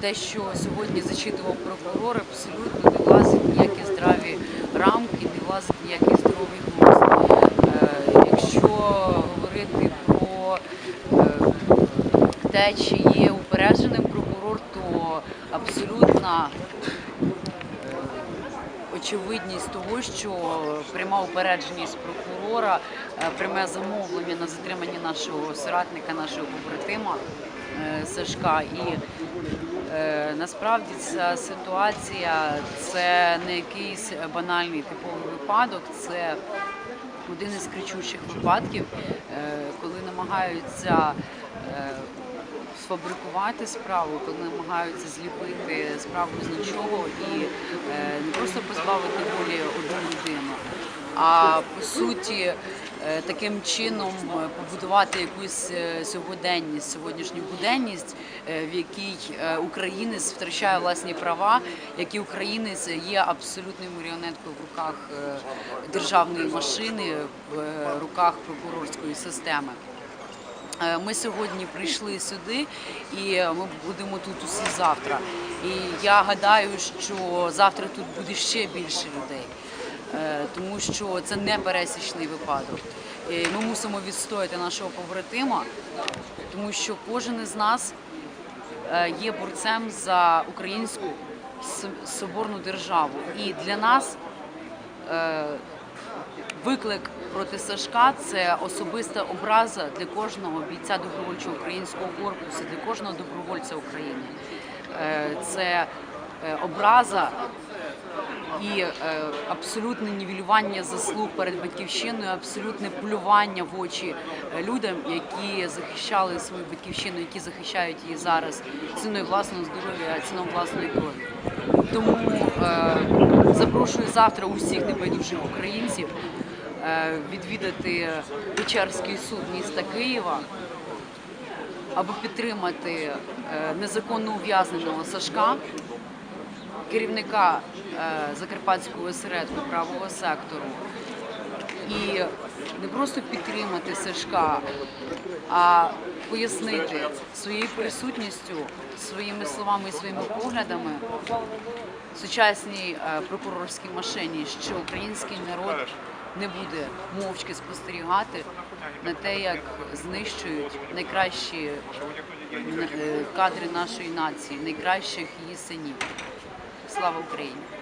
те, що сьогодні зачитував прокурор, абсолютно не влазить ніякі здраві рамки, не влазить ніякий здоровий глузд. Е, Якщо говорити про е, те, чи є упередженим прокурор, то абсолютно очевидність того, що пряма упередженість прокурора, е, пряме замовлення на затримання нашого соратника, нашого побратима е, Сашка. І е, насправді ця ситуація це не якийсь банальний типовий випадок, це один із кричущих випадків, коли намагаються сфабрикувати справу, коли намагаються зліпити справу з нічого і позбавити волі одну людину, а по суті е, таким чином е, побудувати якусь е, сьогоденність, сьогоднішню буденність, в якій українець втрачає власні права, який українець є абсолютною маріонеткою в руках державної машини, в руках прокурорської системи. Е, Ми сьогодні прийшли сюди, і ми будемо тут усі завтра. І я гадаю, що завтра тут буде ще більше людей, Е, тому що це не пересічний випадок. І Ми мусимо відстояти нашого побратима, тому що кожен із нас е, є борцем за українську соборну державу. І для нас е, виклик проти Сашка це особиста образа для кожного бійця добровольчого українського корпусу, для кожного добровольця України. Е, Це е, образа і е, абсолютне нівелювання заслуг перед батьківщиною, абсолютне плювання в очі людям, які захищали свою батьківщину, які захищають її зараз ціною власного здоров'я, ціною власної крові. Тому запрошую завтра усіх небайдужих українців е, відвідати Печерський суд міста Києва, аби підтримати е, незаконно ув'язненого Сашка, керівника е, Закарпатського осередку правого сектору. І не просто підтримати Сашка, а пояснити своєю присутністю, своїми словами і своїми поглядами сучасній е, прокурорській машині, що український народ не буде мовчки спостерігати на те, як знищують найкращі е, кадри нашої нації, найкращих її синів. Слава Україні!